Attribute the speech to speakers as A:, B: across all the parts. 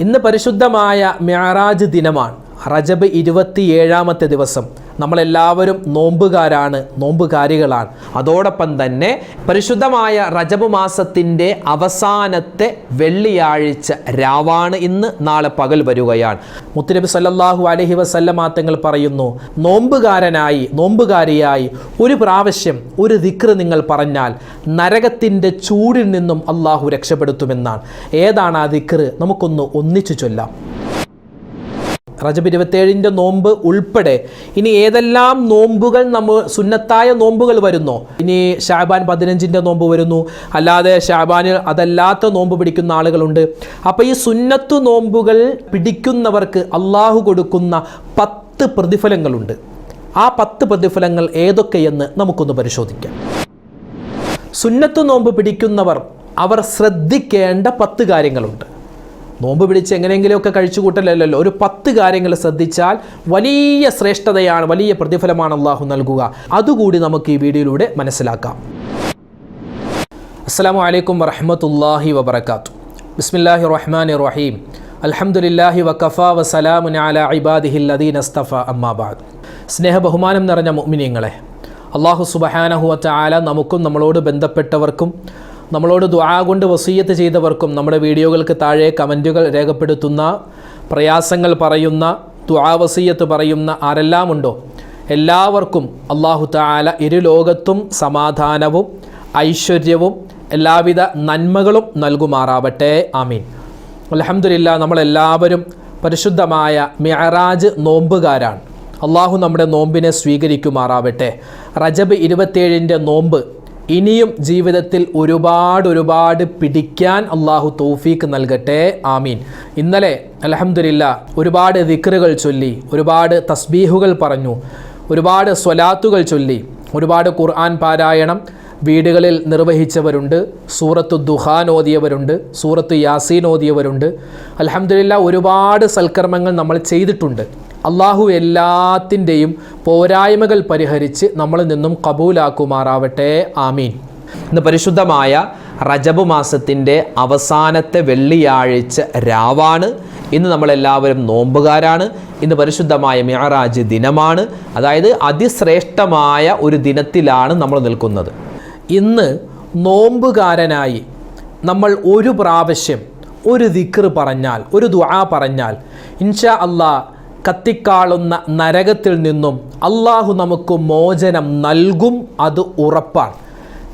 A: ഇന്ന് പരിശുദ്ധമായ മ്യാറാജ് ദിനമാണ്. റജബ് ഇരുപത്തിയേഴാമത്തെ ദിവസം. നമ്മളെല്ലാവരും നോമ്പുകാരാണ് നോമ്പുകാരികളാണ്. അതോടൊപ്പം തന്നെ പരിശുദ്ധമായ റജബ് മാസത്തിന്റെ അവസാനത്തെ വെള്ളിയാഴ്ച രാവാണ് ഇന്ന് നാളെ പകൽ വരികയാണ്. മുത്തുനബി സല്ലാഹു അലഹി വസല്ലമ തങ്ങൾ പറയുന്നു നോമ്പുകാരനായി നോമ്പുകാരിയായി ഒരു പ്രാവശ്യം ഒരു ദിക്ർ നിങ്ങൾ പറഞ്ഞാൽ നരകത്തിന്റെ ചൂടിൽ നിന്നും അള്ളാഹു രക്ഷപ്പെടുത്തുമെന്നാണ്. ഏതാണ് ആ ദിക്ർ? നമുക്കൊന്ന് ഒന്നിച്ചു ചൊല്ലാം. റജബ് ഇരുപത്തേഴിന്റെ നോമ്പ് ഉൾപ്പെടെ. ഇനി ഏതെല്ലാം നോമ്പുകൾ നമ്മൾ സുന്നത്തായ നോമ്പുകൾ വരുന്നോ? ഇനി ഷാബാൻ പതിനഞ്ചിന്റെ നോമ്പ് വരുന്നു. അല്ലാതെ ഷാബാന് അതല്ലാത്ത നോമ്പ് പിടിക്കുന്ന ആളുകളുണ്ട്. അപ്പോൾ ഈ സുന്നത്തു നോമ്പുകൾ പിടിക്കുന്നവർക്ക് അള്ളാഹു കൊടുക്കുന്ന പത്ത് പ്രതിഫലങ്ങളുണ്ട്. ആ പത്ത് പ്രതിഫലങ്ങൾ ഏതൊക്കെയെന്ന് നമുക്കൊന്ന് പരിശോധിക്കാം. സുന്നത്തു നോമ്പ് പിടിക്കുന്നവർ അവർ ശ്രദ്ധിക്കേണ്ട പത്ത് കാര്യങ്ങളുണ്ട്. നോമ്പ് പിടിച്ച് എങ്ങനെയെങ്കിലുമൊക്കെ കഴിച്ചു കൂട്ടലല്ലോ ഒരു പത്ത് കാര്യങ്ങൾ ശ്രദ്ധിച്ചാൽ വലിയ ശ്രേഷ്ഠതയാണ് വലിയ പ്രതിഫലമാണ് അള്ളാഹു നൽകുക. അതുകൂടി നമുക്ക് ഈ വീഡിയോയിലൂടെ മനസ്സിലാക്കാം. അസ്സാം വലൈക്കും വറഹമത്തല്ലാഹി വബർക്കാത്തു ബിസ്മില്ലാഹി റഹ്മാൻ റഹീം. അലഹമുല്ലാഹി വക്കഫ വസലാമുൻ അല ഇബാദിഹിൽ അദീൻ അസ്തഫ അമ്മാബാദ് സ്നേഹ ബഹുമാനം നിറഞ്ഞ മുഅ്മിനീങ്ങളെ അള്ളാഹു സുബഹാനഹുവറ്റ ആല നമുക്കും നമ്മളോട് ബന്ധപ്പെട്ടവർക്കും നമ്മളോട് ദ്വാ കൊണ്ട് വസീയത്ത് ചെയ്തവർക്കും നമ്മുടെ വീഡിയോകൾക്ക് താഴെ കമന്റുകൾ രേഖപ്പെടുത്തുന്ന പ്രയാസങ്ങൾ പറയുന്ന ദ്വാ വസീയത്ത് പറയുന്ന ആരെല്ലാമുണ്ടോ എല്ലാവർക്കും അള്ളാഹു താല ഇരു ലോകത്തും സമാധാനവും ഐശ്വര്യവും എല്ലാവിധ നന്മകളും നൽകുമാറാവട്ടെ. ആമീൻ. അലഹമില്ല നമ്മളെല്ലാവരും പരിശുദ്ധമായ മിഅറാജ് നോമ്പുകാരാണ്. അള്ളാഹു നമ്മുടെ നോമ്പിനെ സ്വീകരിക്കുമാറാവട്ടെ. റജബ് ഇരുപത്തേഴിന്റെ നോമ്പ് ഇനിയും ജീവിതത്തിൽ ഒരുപാട് ഒരുപാട് പിടിക്കാൻ അള്ളാഹു തൗഫീക്ക് നൽകട്ടെ. ആമീൻ. ഇന്നലെ അലഹമില്ല ഒരുപാട് ദിക്റുകൾ ചൊല്ലി ഒരുപാട് തസ്ബീഹുകൾ പറഞ്ഞു ഒരുപാട് സ്വലാത്തുകൾ ചൊല്ലി ഒരുപാട് ഖുർആൻ പാരായണം വീടുകളിൽ നിർവഹിച്ചവരുണ്ട് സൂറത്ത് ദുഹാൻ ഓതിയവരുണ്ട് സൂറത്ത് യാസീൻ ഓതിയവരുണ്ട്. അലഹമില്ല ഒരുപാട് സൽക്കർമ്മങ്ങൾ നമ്മൾ ചെയ്തിട്ടുണ്ട്. അള്ളാഹു എല്ലാത്തിന്റെയും പോരായ്മകൾ പരിഹരിച്ച് നമ്മളിൽ നിന്നും കബൂലാക്കുമാറാവട്ടെ. ആമീൻ. ഇന്ന് പരിശുദ്ധമായ റജബ് മാസത്തിന്റെ അവസാനത്തെ വെള്ളിയാഴ്ച രാവാണ്. ഇന്ന് നമ്മളെല്ലാവരും നോമ്പുകാരാണ്. ഇന്ന് പരിശുദ്ധമായ മിയറാജ് ദിനമാണ്. അതായത് അതിശ്രേഷ്ഠമായ ഒരു ദിനത്തിലാണ് നമ്മൾ നിൽക്കുന്നത്. ഇന്ന് നോമ്പുകാരനായി നമ്മൾ ഒരു പ്രാവശ്യം ഒരു ദിക്ർ പറഞ്ഞാൽ ഒരു ദുആ പറഞ്ഞാൽ ഇൻഷാ അള്ളാ കത്തിക്കാളുന്ന നരകത്തിൽ നിന്നും അള്ളാഹു നമുക്ക് മോചനം നൽകും അത് ഉറപ്പാണ്.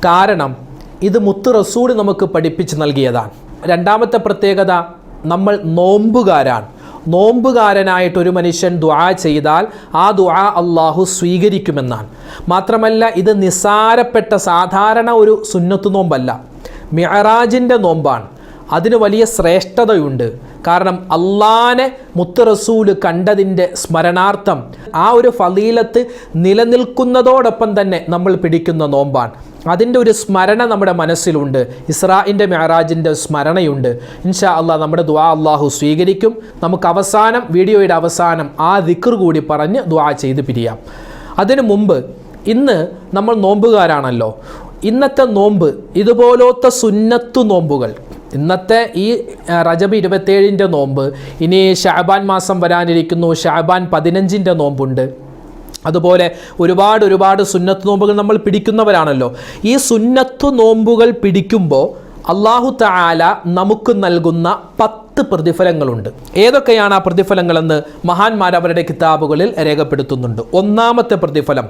A: കാരണം ഇത് മുത്ത് റസൂൽ നമുക്ക് പഠിപ്പിച്ച് നൽകിയതാണ്. രണ്ടാമത്തെ പ്രത്യേകത നമ്മൾ നോമ്പുകാരാണ്. നോമ്പുകാരനായിട്ട് ഒരു മനുഷ്യൻ ദുആ ചെയ്താൽ ആ ദുആ അള്ളാഹു സ്വീകരിക്കുമെന്നാണ്. മാത്രമല്ല ഇത് നിസ്സാരപ്പെട്ട സാധാരണ ഒരു സുന്നത്ത് നോമ്പല്ല. മിഹറാജിന്റെ നോമ്പാണ്. അതിന് വലിയ ശ്രേഷ്ഠതയുണ്ട്. കാരണം അള്ളാനെ മുത്ത് റസൂൽ കണ്ടതിന്റെ സ്മരണാർത്ഥം ആ ഒരു ഫലീലത്ത് നിലനിൽക്കുന്നതോടൊപ്പം തന്നെ നമ്മൾ പിടിക്കുന്ന നോമ്പാണ്. അതിന്റെ ഒരു സ്മരണ നമ്മുടെ മനസ്സിലുണ്ട്. ഇസ്രാഇന്റെ മെഹറാജിന്റെ സ്മരണയുണ്ട്. ഇൻഷാ അള്ളാഹ് നമ്മുടെ ദ്വാ അള്ളാഹു സ്വീകരിക്കും. നമുക്ക് അവസാനം വീഡിയോയുടെ അവസാനം ആ ദിക്കർ കൂടി പറഞ്ഞ് ദ്വാ ചെയ്ത് പിരിയാം. അതിനു മുമ്പ് ഇന്ന് നമ്മൾ നോമ്പുകാരാണല്ലോ. ഇന്നത്തെ നോമ്പ് ഇതുപോലത്തെ സുന്നത്തു നോമ്പുകൾ. ഇന്നത്തെ ഈ റജബ് ഇരുപത്തേഴിന്റെ നോമ്പ് ഇനി ഷാബാൻ മാസം വരാനിരിക്കുന്നു ഷാബാൻ പതിനഞ്ചിന്റെ നോമ്പുണ്ട്. അതുപോലെ ഒരുപാട് ഒരുപാട് സുന്നത്ത് നോമ്പുകൾ നമ്മൾ പിടിക്കുന്നവരാണല്ലോ. ഈ സുന്നത്ത് നോമ്പുകൾ പിടിക്കുമ്പോൾ അള്ളാഹു താല നമുക്ക് നൽകുന്ന പത്ത് പ്രതിഫലങ്ങളുണ്ട്. ഏതൊക്കെയാണ് ആ പ്രതിഫലങ്ങളെന്ന് മഹാന്മാർ അവരുടെ കിതാബുകളിൽ രേഖപ്പെടുത്തുന്നുണ്ട്. ഒന്നാമത്തെ പ്രതിഫലം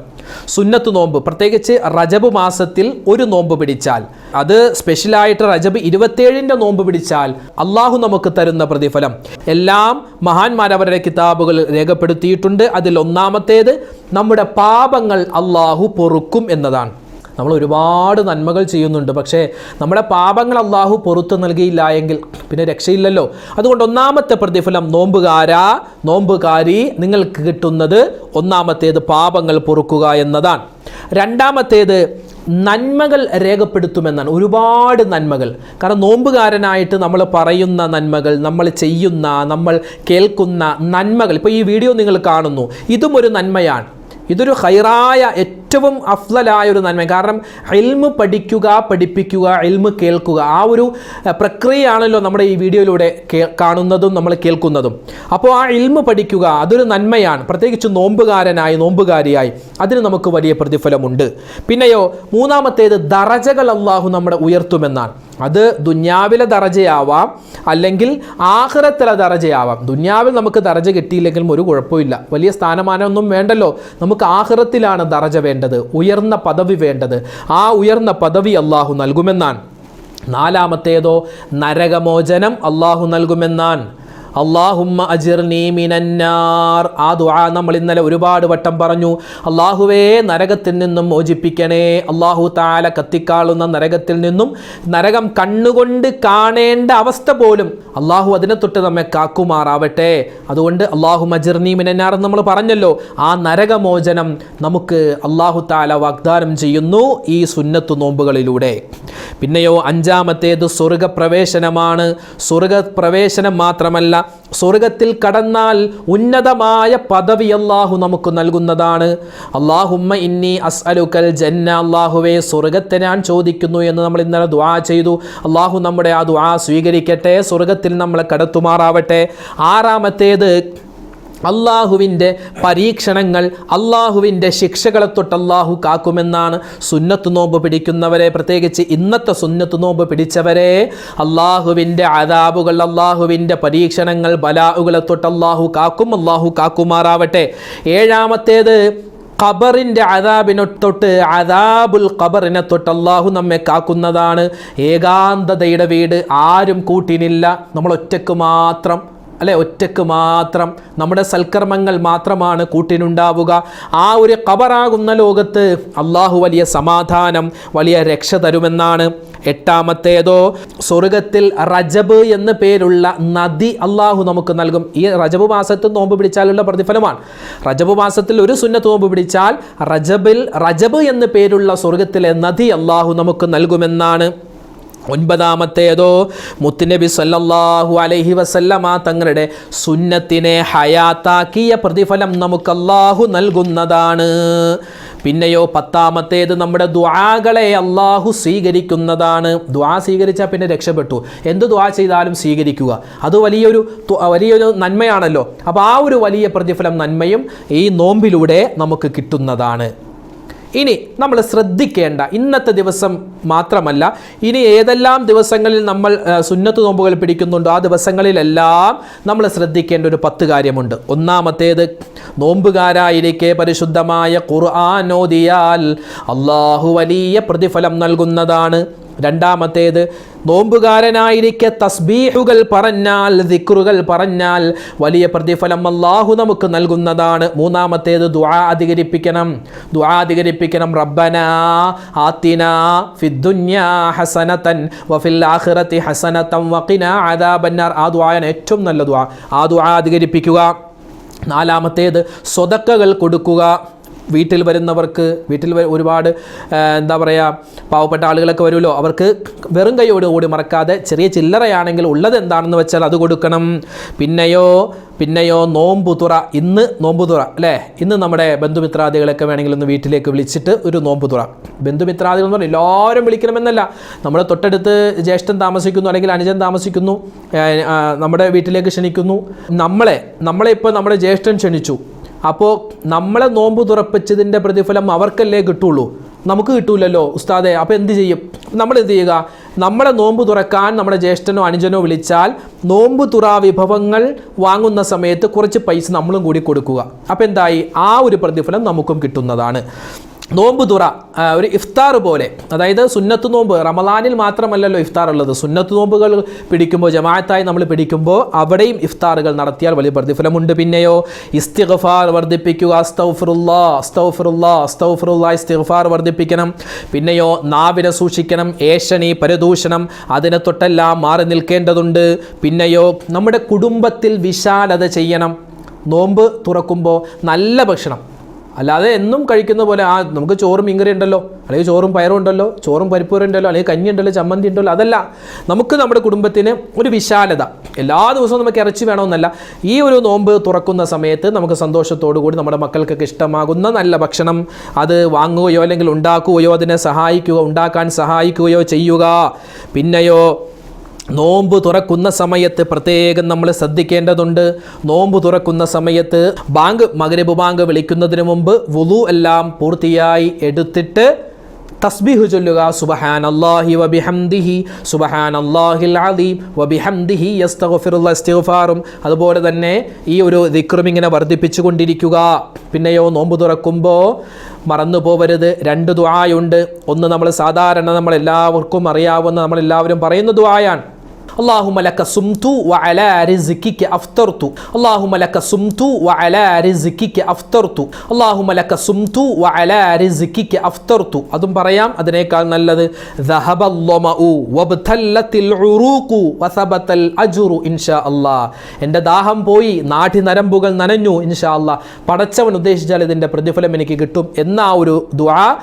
A: സുന്നത്ത് നോമ്പ്. പ്രത്യേകിച്ച് റജബ് മാസത്തിൽ ഒരു നോമ്പ് പിടിച്ചാൽ അത് സ്പെഷ്യലായിട്ട് റജബ് ഇരുപത്തേഴിന്റെ നോമ്പ് പിടിച്ചാൽ അള്ളാഹു നമുക്ക് തരുന്ന പ്രതിഫലം. എല്ലാം മഹാന്മാർ അവരുടെ കിതാബുകളിൽ രേഖപ്പെടുത്തിയിട്ടുണ്ട്. അതിൽ ഒന്നാമത്തേത് നമ്മുടെ പാപങ്ങൾ അള്ളാഹു പൊറുക്കും എന്നതാണ്. നമ്മൾ ഒരുപാട് നന്മകൾ ചെയ്യുന്നുണ്ട്. പക്ഷേ നമ്മുടെ പാപങ്ങൾ അള്ളാഹു പുറത്തു നൽകിയില്ല എങ്കിൽ പിന്നെ രക്ഷയില്ലല്ലോ. അതുകൊണ്ട് ഒന്നാമത്തെ പ്രതിഫലം നോമ്പുകാര നോമ്പുകാരി നിങ്ങൾക്ക് കിട്ടുന്നത് ഒന്നാമത്തേത് പാപങ്ങൾ പൊറുക്കുക എന്നതാണ്. രണ്ടാമത്തേത് നന്മകൾ രേഖപ്പെടുത്തുമെന്നാണ്. ഒരുപാട് നന്മകൾ. കാരണം നോമ്പുകാരനായിട്ട് നമ്മൾ പറയുന്ന നന്മകൾ നമ്മൾ ചെയ്യുന്ന നമ്മൾ കേൾക്കുന്ന നന്മകൾ. ഇപ്പോൾ ഈ വീഡിയോ നിങ്ങൾ കാണുന്നു. ഇതും ഒരു നന്മയാണ്. ഇതൊരു ഹൈറായ ഏറ്റവും അഫ്ലലായ ഒരു നന്മ. കാരണം ഇൽമ് പഠിക്കുക പഠിപ്പിക്കുക ഇൽമ് കേൾക്കുക ആ ഒരു പ്രക്രിയയാണല്ലോ നമ്മുടെ ഈ വീഡിയോയിലൂടെ കാണുന്നതും നമ്മൾ കേൾക്കുന്നതും. അപ്പോൾ ആ ഇൽമ് പഠിക്കുക അതൊരു നന്മയാണ്. പ്രത്യേകിച്ച് നോമ്പുകാരനായി നോമ്പുകാരിയായി അതിന് നമുക്ക് വലിയ പ്രതിഫലമുണ്ട്. പിന്നെയോ മൂന്നാമത്തേത് ദറജകൾ അള്ളാഹു നമ്മുടെ ഉയർത്തുമെന്നാണ്. അത് ദുന്യാവിലെ ദറജയാവാം അല്ലെങ്കിൽ ആഹ്റത്തിലെ ദറജയാവാം. ദുന്യാവിൽ നമുക്ക് ദറജ കിട്ടിയില്ലെങ്കിലും ഒരു കുഴപ്പമില്ല. വലിയ സ്ഥാനമാനമൊന്നും വേണ്ടല്ലോ. നമുക്ക് ആഹ്റത്തിലാണ് ദറജ വേണ്ടത്. ഉയർന്ന പദവി വേണ്ടത്. ആ ഉയർന്ന പദവി അള്ളാഹു നൽകുമെന്നാണ്. നാലാമത്തേതോ നരകമോചനം അള്ളാഹു നൽകുമെന്നാൻ അള്ളാഹുമ്മ അജിർനി മിനന്നാർ. ആ ദുആ നമ്മൾ ഇന്നലെ ഒരുപാട് വട്ടം പറഞ്ഞു. അള്ളാഹുവേ നരകത്തിൽ നിന്നും മോചിപ്പിക്കണേ. അള്ളാഹു താല കത്തിക്കാളുന്ന നരകത്തിൽ നിന്നും നരകം കണ്ണുകൊണ്ട് കാണേണ്ട അവസ്ഥ പോലും അള്ളാഹു അതിനെ തൊട്ട് നമ്മെ കാക്കുമാറാവട്ടെ. അതുകൊണ്ട് അള്ളാഹു മജിർനീ മിനന്നാർ എന്ന് നമ്മൾ പറഞ്ഞല്ലോ. ആ നരകമോചനം നമുക്ക് അള്ളാഹു താല വാഗ്ദാനം ചെയ്യുന്നു ഈ സുന്നത്തു നോമ്പുകളിലൂടെ. പിന്നെയോ അഞ്ചാമത്തേത് സ്വർഗപ്രവേശനമാണ്. സ്വർഗപ്രവേശനം മാത്രമല്ല സ്വർഗത്തിൽ കടന്നാൽ ഉന്നതമായ പദവി അള്ളാഹു നമുക്ക് നൽകുന്നതാണ്. അള്ളാഹുമ്മ ഇന്നി അസ് അലുക്കൽ ജന്ന അള്ളാഹുവേ സ്വർഗത്തെ ഞാൻ ചോദിക്കുന്നു എന്ന് നമ്മൾ ഇന്നലെ ദുആ ചെയ്തു. അള്ളാഹു നമ്മുടെ ആ ദുആ സ്വീകരിക്കട്ടെ സ്വർഗത്തിൽ നമ്മളെ കടത്തുമാറാവട്ടെ. ആറാമത്തേത് അള്ളാഹുവിന്റെ പരീക്ഷണങ്ങൾ അള്ളാഹുവിന്റെ ശിക്ഷകളെ തൊട്ട് അള്ളാഹു കാക്കുമെന്നാണ് സുന്നത്ത് നോമ്പ് പിടിക്കുന്നവരെ പ്രത്യേകിച്ച് ഇന്നത്തെ സുന്നത്ത് നോമ്പ് പിടിച്ചവരെ. അള്ളാഹുവിന്റെ അതാബുകൾ അള്ളാഹുവിന്റെ പരീക്ഷണങ്ങൾ ബലാഹുകളെ തൊട്ട് അള്ളാഹു കാക്കും അള്ളാഹു കാക്കുമാറാവട്ടെ. ഏഴാമത്തേത് ഖബറിന്റെ അതാബിനെ തൊട്ട് അതാബുൽ ഖബറിനെ തൊട്ട് അള്ളാഹു നമ്മെ കാക്കുന്നതാണ്. ഏകാന്തതയുടെ വീട് ആരും കൂട്ടിനില്ല. നമ്മൾ ഒറ്റയ്ക്ക് മാത്രം അല്ലെ ഒറ്റയ്ക്ക് മാത്രം നമ്മുടെ സൽക്കർമ്മങ്ങൾ മാത്രമാണ് കൂട്ടിനുണ്ടാവുക. ആ ഒരു കബറാകുന്ന ലോകത്ത് അള്ളാഹു വലിയ സമാധാനം വലിയ രക്ഷ തരുമെന്നാണ് എട്ടാമത്തേതോ. സ്വർഗത്തിൽ റജബ് എന്ന പേരുള്ള നദി അള്ളാഹു നമുക്ക് നൽകും. ഈ റജബ് മാസത്തിൽ നോമ്പ് പിടിച്ചാലുള്ള പ്രതിഫലമാണ്. റജബ് മാസത്തിൽ ഒരു സുന്നത്ത് നോമ്പ് പിടിച്ചാൽ റജബിൽ റജബ് എന്ന പേരുള്ള സ്വർഗത്തിലെ നദി അള്ളാഹു നമുക്ക് നൽകുമെന്നാണ് ഒൻപതാമത്തേതോ മുത്തുനബി സല്ലല്ലാഹു അലൈഹി വസല്ലമ തങ്ങളുടെ സുന്നത്തിനെ ഹയാത്താക്കിയ പ്രതിഫലം നമുക്ക് അള്ളാഹു നൽകുന്നതാണ്. പിന്നെയോ പത്താമത്തേത് നമ്മുടെ ദ്വാകളെ അള്ളാഹു സ്വീകരിക്കുന്നതാണ്. ദ്വാ സ്വീകരിച്ചാൽ പിന്നെ രക്ഷപ്പെട്ടു. എന്ത് ദ്വാ ചെയ്താലും സ്വീകരിക്കുക. അത് വലിയൊരു വലിയൊരു നന്മയാണല്ലോ. അപ്പോൾ ആ ഒരു വലിയ പ്രതിഫലം നന്മയും ഈ നോമ്പിലൂടെ നമുക്ക് കിട്ടുന്നതാണ്. ഇനി നമ്മൾ ശ്രദ്ധിക്കേണ്ട ഇന്നത്തെ ദിവസം മാത്രമല്ല ഇനി ഏതെല്ലാം ദിവസങ്ങളിൽ നമ്മൾ സുന്നത്ത് നോമ്പുകൾ പിടിക്കുന്നുണ്ടോ ആ ദിവസങ്ങളിലെല്ലാം നമ്മൾ ശ്രദ്ധിക്കേണ്ട ഒരു പത്ത് കാര്യമുണ്ട്. ഒന്നാമത്തേത് നോമ്പുകാരായിരിക്കെ പരിശുദ്ധമായ ഖുർആൻ ഓതിയാൽ അള്ളാഹു വലിയ പ്രതിഫലം നൽകുന്നതാണ്. രണ്ടാമത്തേത് നോമ്പുകാരനായിരിക്കെ തസ്ബീഹുകൾ പറഞ്ഞാൽ ദിക്റുകൾ പറഞ്ഞാൽ വലിയ പ്രതിഫലം അള്ളാഹു നമുക്ക് നൽകുന്നതാണ്. മൂന്നാമത്തേത് ദുആ അധികരിപ്പിക്കണം. ദുആ അധികരിപ്പിക്കണം. റബ്ബന ആത്തിന ഫിദ്ദുന്യാ ഹസനതൻ വഫിൽ ആഖിറതി ഹസനതൻ വഖിന അദാബന്നാർ. ആ ദുആയാണ് ഏറ്റവും നല്ല ദുആ. ആ ദുആ അധികരിപ്പിക്കുക. നാലാമത്തേത് സ്വതക്കകൾ കൊടുക്കുക. വീട്ടിൽ വരുന്നവർക്ക് വീട്ടിൽ ഒരുപാട് എന്താ പറയുക പാവപ്പെട്ട ആളുകളൊക്കെ വരുമല്ലോ അവർക്ക് വെറും കൈയോട് കൂടി മറക്കാതെ ചെറിയ ചില്ലറയാണെങ്കിൽ ഉള്ളത് എന്താണെന്ന് വെച്ചാൽ അത് കൊടുക്കണം. പിന്നെയോ പിന്നെയോ നോമ്പുതുറ ഇന്ന് നോമ്പുതുറ അല്ലേ? ഇന്ന് നമ്മുടെ ബന്ധുമിത്രാദികളൊക്കെ വേണമെങ്കിൽ ഒന്ന് വീട്ടിലേക്ക് വിളിച്ചിട്ട് ഒരു നോമ്പുതുറ ബന്ധുമിത്രാദികൾ എന്ന് പറഞ്ഞാൽ എല്ലാവരും വിളിക്കണമെന്നല്ല. നമ്മൾ തൊട്ടടുത്ത് ജ്യേഷ്ഠൻ താമസിക്കുന്നു അല്ലെങ്കിൽ അനുജൻ താമസിക്കുന്നു നമ്മുടെ വീട്ടിലേക്ക് ക്ഷണിക്കുന്നു. നമ്മളെ നമ്മളെ ഇപ്പോൾ നമ്മുടെ ജ്യേഷ്ഠൻ ക്ഷണിച്ചു. അപ്പോൾ നമ്മളെ നോമ്പ് തുറപ്പിച്ചതിന്റെ പ്രതിഫലം അവർക്കല്ലേ കിട്ടുള്ളൂ? നമുക്ക് കിട്ടൂലല്ലോ ഉസ്താദെ. അപ്പോൾ എന്ത് ചെയ്യും? നമ്മൾ എന്ത് ചെയ്യുക? നമ്മളെ നോമ്പ് തുറക്കാൻ നമ്മുടെ ജ്യേഷ്ഠനോ അനുജനോ വിളിച്ചാൽ നോമ്പ് തുറ വിഭവങ്ങൾ വാങ്ങുന്ന സമയത്ത് കുറച്ച് പൈസ നമ്മളും കൂടി കൊടുക്കുക. അപ്പോൾ എന്തായി? ആ ഒരു പ്രതിഫലം നമുക്കും കിട്ടുന്നതാണ്. നോമ്പ് തുറ ഒരു ഇഫ്താർ പോലെ. അതായത് സുന്നത്ത് നോമ്പ് റമലാനിൽ മാത്രമല്ലല്ലോ ഇഫ്താർ ഉള്ളത്. സുന്നത്ത് നോമ്പുകൾ പിടിക്കുമ്പോൾ ജമാഅത്തായി നമ്മൾ പിടിക്കുമ്പോൾ അവിടെയും ഇഫ്താറുകൾ നടത്തിയാൽ വലിയ പ്രതിഫലമുണ്ട് പിന്നെയോ. ഇസ്തിഗ്ഫാർ വർദ്ധിപ്പിക്കുക അസ്തൗഫറുല്ലാ അസ്തൗഫറുല്ലാ അസ്തൗഫറുല്ലാ ഇസ്തിഗ്ഫാർ വർദ്ധിപ്പിക്കണം. പിന്നെയോ നാവിനെ സൂക്ഷിക്കണം ഏഷണി പരദൂഷണം അതിനെ തൊട്ടെല്ലാം മാറി നിൽക്കേണ്ടതുണ്ട്. പിന്നെയോ നമ്മുടെ കുടുംബത്തിൽ വിശാലത ചെയ്യണം. നോമ്പ് തുറക്കുമ്പോൾ നല്ല ഭക്ഷണം. അല്ലാതെ എന്നും കഴിക്കുന്ന പോലെ ആ നമുക്ക് ചോറും മീൻകറി ഉണ്ടല്ലോ അല്ലെങ്കിൽ ചോറും പയറും ഉണ്ടല്ലോ ചോറും പരിപ്പൂരം ഉണ്ടല്ലോ അല്ലെങ്കിൽ കഞ്ഞി ഉണ്ടല്ലോ ചമ്മന്തി ഉണ്ടല്ലോ അതല്ല. നമുക്ക് നമ്മുടെ കുടുംബത്തിന് ഒരു വിശാലത. എല്ലാ ദിവസവും നമുക്ക് ഇറച്ചി വേണമെന്നല്ല. ഈ ഒരു നോമ്പ് തുറക്കുന്ന സമയത്ത് നമുക്ക് സന്തോഷത്തോടു കൂടി നമ്മുടെ മക്കൾക്കൊക്കെ ഇഷ്ടമാകുന്ന നല്ല ഭക്ഷണം. അത് വാങ്ങുകയോ അല്ലെങ്കിൽ ഉണ്ടാക്കുകയോ അതിനെ സഹായിക്കുക ഉണ്ടാക്കാൻ സഹായിക്കുകയോ ചെയ്യുക. പിന്നെയോ നോമ്പ് തുറക്കുന്ന സമയത്ത് പ്രത്യേകം നമ്മൾ ശ്രദ്ധിക്കേണ്ടതുണ്ട്. നോമ്പ് തുറക്കുന്ന സമയത്ത് ബാങ്ക് മകരബ് ബാങ്ക് വിളിക്കുന്നതിന് മുമ്പ് വുളു എല്ലാം പൂർത്തിയായി എടുത്തിട്ട് തസ്ബീഹു ചൊല്ലുക. സുബഹാൻ അള്ളാഹി വബിഹംദിഹി സുബഹാൻ അള്ളാഹിൽ അലീം വബിഹംദിഹി യസ്തഗ്ഫിറുല്ലാഹ് ഇസ്തിഗ്ഫാറും. അതുപോലെ തന്നെ ഈ ഒരു ദിക്റും ഇങ്ങനെ വർദ്ധിപ്പിച്ചു കൊണ്ടിരിക്കുക. പിന്നെയോ നോമ്പ് തുറക്കുമ്പോൾ മറന്നു പോവരുത്. രണ്ട് ദുആയുണ്ട്. ഒന്ന് നമ്മൾ സാധാരണ നമ്മളെല്ലാവർക്കും അറിയാവുന്ന നമ്മളെല്ലാവരും പറയുന്ന ദുആയാണ്. അഫ്തർത്തു അഫ്തർത്തു അഫ്തർത്തു അതും പറയാം അതിനേക്കാൾ നല്ലത് എന്റെ ദാഹം പോയി നാട്ടി നരമ്പുകൾ നനഞ്ഞു ഇൻഷാ അല്ലാ പടച്ചവൻ ഉദ്ദേശിച്ചാൽ ഇതിന്റെ പ്രതിഫലം എനിക്ക് കിട്ടും എന്ന ആ ഒരു ദ്വാ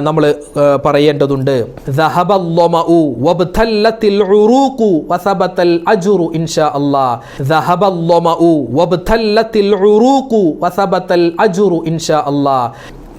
A: നമ്മൾ പറയേണ്ടതുണ്ട്. ذهب الظمأ وابتلت العروق وثبت الأجر إن شاء الله ذهب الظمأ وابتلت العروق وثبت الأجر إن شاء الله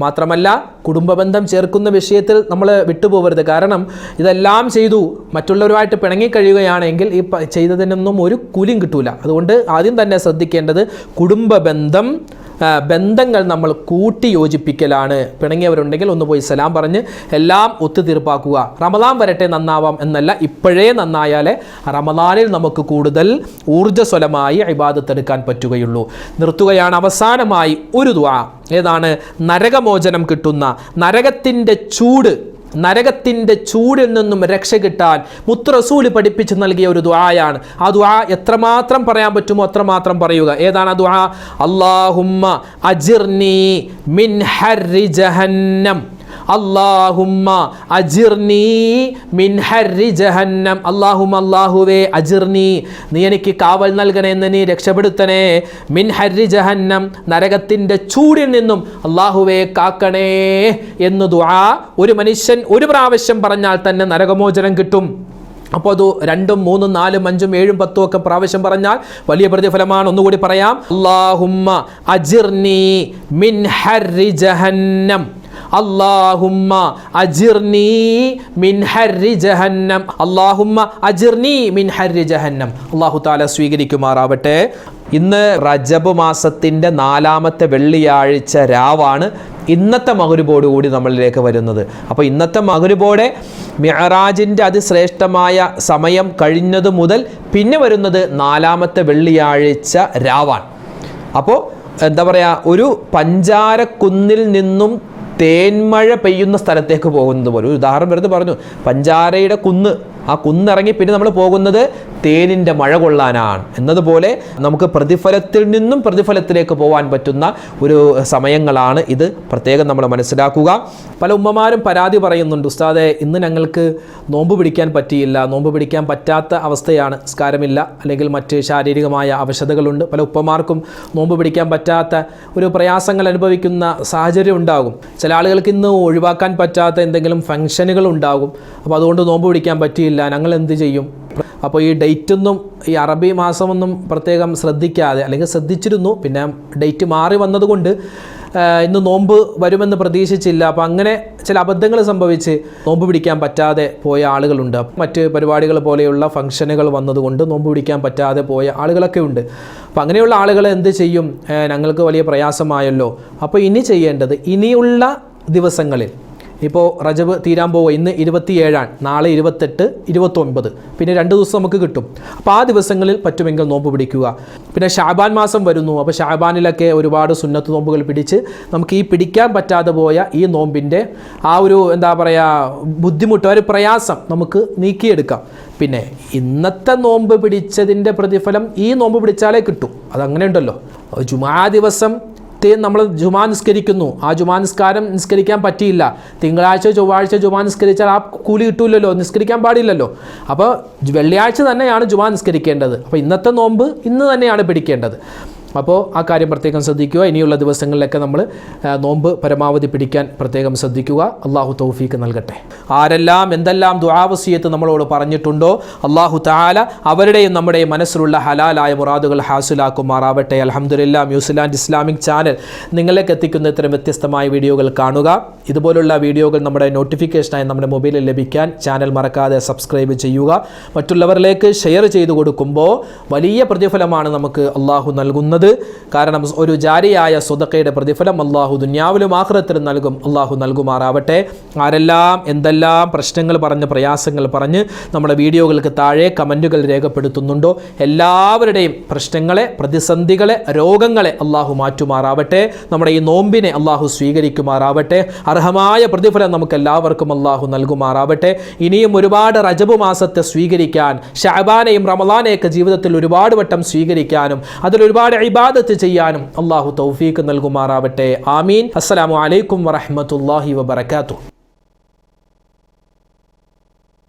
A: മാത്രമല്ല കുടുംബബന്ധം ചേർക്കുന്ന വിഷയത്തിൽ നമ്മൾ വിട്ടുപോകരുത് കാരണം ഇതെല്ലാം ചെയ്തു മറ്റുള്ളവരുമായിട്ട് പിണങ്ങിക്കഴിയുകയാണെങ്കിൽ ഈ പ- ചെയ്തതിനൊന്നും ഒരു കൂലിയും കിട്ടൂല അതുകൊണ്ട് ആദ്യം തന്നെ ശ്രദ്ധിക്കേണ്ടത് കുടുംബബന്ധം ആ, ബന്ധങ്ങൾ നമ്മൾ കൂട്ടി യോജിപ്പിക്കലാണ് പിണങ്ങിയവരുണ്ടെങ്കിൽ ഒന്ന് പോയി സലാം പറഞ്ഞ് എല്ലാം ഒത്തുതീർപ്പാക്കുക. റമദാൻ വരട്ടെ നന്നാവാം എന്നല്ല ഇപ്പോഴേ നന്നായാലേ റമദാനിൽ നമുക്ക് കൂടുതൽ ഊർജസ്വലമായി അഭിബാധത്തെടുക്കാൻ പറ്റുകയുള്ളൂ. നിർത്തുകയാണ് അവസാനമായി ഒരു ദ്വാ ഏതാണ്? നരകമോചനം കിട്ടുന്ന നരകത്തിന്റെ ചൂട് നരകത്തിന്റെ ചൂടിൽ നിന്നും രക്ഷ കിട്ടാൻ മുത്തറസൂൽ പഠിപ്പിച്ച് നൽകിയ ഒരു ദ്വായാണ് ആ ദ്വാ എത്രമാത്രം പറയാൻ പറ്റുമോ അത്രമാത്രം പറയുക. ഏതാണ് ആ ദ്വാ അള്ളാഹുമ്മ അജിർനി മിൻ ജഹന്നം. അള്ളാഹുമ്മ അജിർനി മിൻ ഹർരി ജഹന്നം. അള്ളാഹുമ്മ അള്ളാഹുവേ അജിർനി. നീ എനിക്ക് കാവൽ നൽകണേ എന്ന് നീ രക്ഷപ്പെടുത്തണേ. മിൻ ഹർരി ജഹന്നം നരകത്തിന്റെ ചൂടിൽ നിന്നും അള്ളാഹുവേ കാക്കണേ എന്ന് ദുആ ഒരു മനുഷ്യൻ ഒരു പ്രാവശ്യം പറഞ്ഞാൽ തന്നെ നരകമോചനം കിട്ടും. അപ്പോൾ അത് രണ്ടും മൂന്നും നാലും അഞ്ചും ഏഴും പത്തും ഒക്കെ പ്രാവശ്യം പറഞ്ഞാൽ വലിയ പ്രതിഫലമാണ്. ഒന്നുകൂടി പറയാം. അള്ളാഹുമ്മ അജിർനി മിൻ ഹർരി ജഹന്നം. അള്ളാഹുമ്മ മിൻ ഹർരി ജഹന്നം. അള്ളാഹുമ്മ മിൻ ഹർരി ജഹന്നം. അള്ളാഹു താല സ്വീകരിക്കുമാറാവട്ടെ. ഇന്ന് റജബ് മാസത്തിന്റെ നാലാമത്തെ വെള്ളിയാഴ്ച രാവാണ്. ഇന്നത്തെ മകരുബോടുകൂടി നമ്മളിലേക്ക് വരുന്നത്. അപ്പോൾ ഇന്നത്തെ മകരുബോടെ മിഅറാജിന്റെ അതിശ്രേഷ്ഠമായ സമയം കഴിഞ്ഞതു മുതൽ പിന്നെ വരുന്നത് നാലാമത്തെ വെള്ളിയാഴ്ച രാവാണ്. അപ്പോൾ എന്താ പറയുക ഒരു പഞ്ചാരക്കുന്നിൽ നിന്നും തേന്മഴ പെയ്യുന്ന സ്ഥലത്തേക്ക് പോകുന്നത് പോലെ. ഒരു ഉദാഹരണം വെറുതെ പറഞ്ഞു. പഞ്ചാരയുടെ കുന്ന്. ആ കുന്നിറങ്ങി പിന്നെ നമ്മൾ പോകുന്നത് തേനിന്റെ മഴ കൊള്ളാനാണ്. എന്നതുപോലെ നമുക്ക് പ്രതിഫലത്തിൽ നിന്നും പ്രതിഫലത്തിലേക്ക് പോകാൻ പറ്റുന്ന ഒരു സമയങ്ങളാണ് ഇത്. പ്രത്യേകം നമ്മൾ മനസ്സിലാക്കുക. പല ഉമ്മമാരും പരാതി പറയുന്നുണ്ട് ഉസ്താദെ ഇന്ന് ഞങ്ങൾക്ക് നോമ്പ് പിടിക്കാൻ പറ്റിയില്ല. നോമ്പ് പിടിക്കാൻ പറ്റാത്ത അവസ്ഥയാണ്. സ്കാരമില്ല അല്ലെങ്കിൽ മറ്റ് ശാരീരികമായ അവശതകളുണ്ട്. പല ഉപ്പമാർക്കും നോമ്പ് പിടിക്കാൻ പറ്റാത്ത ഒരു പ്രയാസങ്ങൾ അനുഭവിക്കുന്ന സാഹചര്യം ഉണ്ടാകും. ചില ആളുകൾക്ക് ഇന്ന് ഒഴിവാക്കാൻ പറ്റാത്ത എന്തെങ്കിലും ഫംഗ്ഷനുകൾ ഉണ്ടാകും. അപ്പോൾ അതുകൊണ്ട് നോമ്പ് പിടിക്കാൻ പറ്റിയില്ല. ഞങ്ങൾ എന്ത് ചെയ്യും? അപ്പോൾ ഈ ഡേറ്റൊന്നും ഈ അറബി മാസമൊന്നും പ്രത്യേകം ശ്രദ്ധിക്കാതെ അല്ലെങ്കിൽ ശ്രദ്ധിച്ചിരുന്നു പിന്നെ ഡേറ്റ് മാറി വന്നതുകൊണ്ട് ഇന്ന് നോമ്പ് വരുമെന്ന് പ്രതീക്ഷിച്ചില്ല. അപ്പോൾ അങ്ങനെ ചില അബദ്ധങ്ങൾ സംഭവിച്ച് നോമ്പ് പിടിക്കാൻ പറ്റാതെ പോയ ആളുകളുണ്ട്. മറ്റ് പരിപാടികൾ പോലെയുള്ള ഫംഗ്ഷനുകൾ വന്നതുകൊണ്ട് നോമ്പ് പിടിക്കാൻ പറ്റാതെ പോയ ആളുകളൊക്കെ ഉണ്ട്. അപ്പോൾ അങ്ങനെയുള്ള ആളുകൾ എന്ത് ചെയ്യും? ഞങ്ങൾക്ക് വലിയ പ്രയാസമായല്ലോ. അപ്പോൾ ഇനി ചെയ്യേണ്ടത് ഇനിയുള്ള ദിവസങ്ങളിൽ ഇപ്പോൾ റജബ് തീരാൻ പോവുക. ഇന്ന് ഇരുപത്തിയേഴാണ്. നാളെ ഇരുപത്തെട്ട് ഇരുപത്തൊൻപത്. പിന്നെ രണ്ട് ദിവസം നമുക്ക് കിട്ടും. അപ്പോൾ ആ ദിവസങ്ങളിൽ പറ്റുമെങ്കിൽ നോമ്പ് പിടിക്കുക. പിന്നെ ഷാബാൻ മാസം വരുന്നു. അപ്പോൾ ഷാബാനിലൊക്കെ ഒരുപാട് സുന്നത്ത് നോമ്പുകൾ പിടിച്ച് നമുക്ക് ഈ പിടിക്കാൻ പറ്റാതെ പോയ ഈ നോമ്പിന്റെ ആ ഒരു എന്താ പറയുക ബുദ്ധിമുട്ട് ഒരു പ്രയാസം നമുക്ക് നീക്കിയെടുക്കാം. പിന്നെ ഇന്നത്തെ നോമ്പ് പിടിച്ചതിന്റെ പ്രതിഫലം ഈ നോമ്പ് പിടിച്ചാലേ കിട്ടും. അതങ്ങനെ ഉണ്ടല്ലോ. ജുമാ ദിവസം നമ്മൾ ജുമാ നിസ്കരിക്കുന്നു. ആ ജുമാ നിസ്കാരം നിസ്കരിക്കാൻ പറ്റിയില്ല. തിങ്കളാഴ്ച ചൊവ്വാഴ്ച ജുമാ നിസ്കരിച്ചാൽ ആ കൂലി കിട്ടൂലല്ലോ നിസ്കരിക്കാൻ പാടില്ലല്ലോ. അപ്പോൾ വെള്ളിയാഴ്ച തന്നെയാണ് ജുമാ നിസ്കരിക്കേണ്ടത്. അപ്പോൾ ഇന്നത്തെ നോമ്പ് ഇന്ന് തന്നെയാണ് പിടിക്കേണ്ടത്. അപ്പോൾ ആ കാര്യം പ്രത്യേകം ശ്രദ്ധിക്കുക. ഇനിയുള്ള ദിവസങ്ങളിലൊക്കെ നമ്മൾ നോമ്പ് പരമാവധി പിടിക്കാൻ പ്രത്യേകം ശ്രദ്ധിക്കുക. അള്ളാഹു തൗഫീക്ക് നൽകട്ടെ. ആരെല്ലാം എന്തെല്ലാം ദുരാവസീയത്ത് നമ്മളോട് പറഞ്ഞിട്ടുണ്ടോ അള്ളാഹു താല അവരുടെയും നമ്മുടെയും മനസ്സിലുള്ള ഹലാലായ മുറാദുകൾ ഹാസിലാക്കുമാറാവട്ടെ. അലഹമുല്ല ന്യൂസിലാൻഡ് ഇസ്ലാമിക് ചാനൽ നിങ്ങളിലേക്ക് എത്തിക്കുന്ന ഇത്തരം വ്യത്യസ്തമായ വീഡിയോകൾ കാണുക. ഇതുപോലുള്ള വീഡിയോകൾ നമ്മുടെ നോട്ടിഫിക്കേഷനായി നമ്മുടെ മൊബൈലിൽ ലഭിക്കാൻ ചാനൽ മറക്കാതെ സബ്സ്ക്രൈബ് ചെയ്യുക. മറ്റുള്ളവരിലേക്ക് ഷെയർ ചെയ്തു കൊടുക്കുമ്പോൾ വലിയ പ്രതിഫലമാണ് നമുക്ക് അള്ളാഹു നൽകുന്നത്. കാരണം ഒരു ജാരിയായ സ്വതക്കയുടെ പ്രതിഫലം അള്ളാഹു ദുന്യാവിലും ആഹ്റത്തിലും നൽകും. അള്ളാഹു നൽകുമാറാവട്ടെ. ആരെല്ലാം എന്തെല്ലാം പ്രശ്നങ്ങൾ പറഞ്ഞ് പ്രയാസങ്ങൾ പറഞ്ഞ് നമ്മുടെ വീഡിയോകൾക്ക് താഴെ കമന്റുകൾ രേഖപ്പെടുത്തുന്നുണ്ടോ? എല്ലാവരുടെയും പ്രശ്നങ്ങളെ പ്രതിസന്ധികളെ രോഗങ്ങളെ അള്ളാഹു മാറ്റുമാറാവട്ടെ. നമ്മുടെ ഈ നോമ്പിനെ അള്ളാഹു സ്വീകരിക്കുമാറാവട്ടെ. അർഹമായ പ്രതിഫലം നമുക്ക് എല്ലാവർക്കും അള്ളാഹു നൽകുമാറാവട്ടെ. ഇനിയും ഒരുപാട് റജബ് മാസത്തെ സ്വീകരിക്കാൻ ഷാബാനെയും റമലാനെയൊക്കെ ജീവിതത്തിൽ ഒരുപാട് വട്ടം സ്വീകരിക്കാനും അതിൽ ഒരുപാട് ഇബാദത്ത് ചെയ്യാനും അള്ളാഹു തൗഫീക്ക് നൽകുമാറാവട്ടെ. ആമീൻ. അസ്സലാമു അലൈക്കും വറഹ്മത്തുള്ളാഹി വബറകാതുഹു.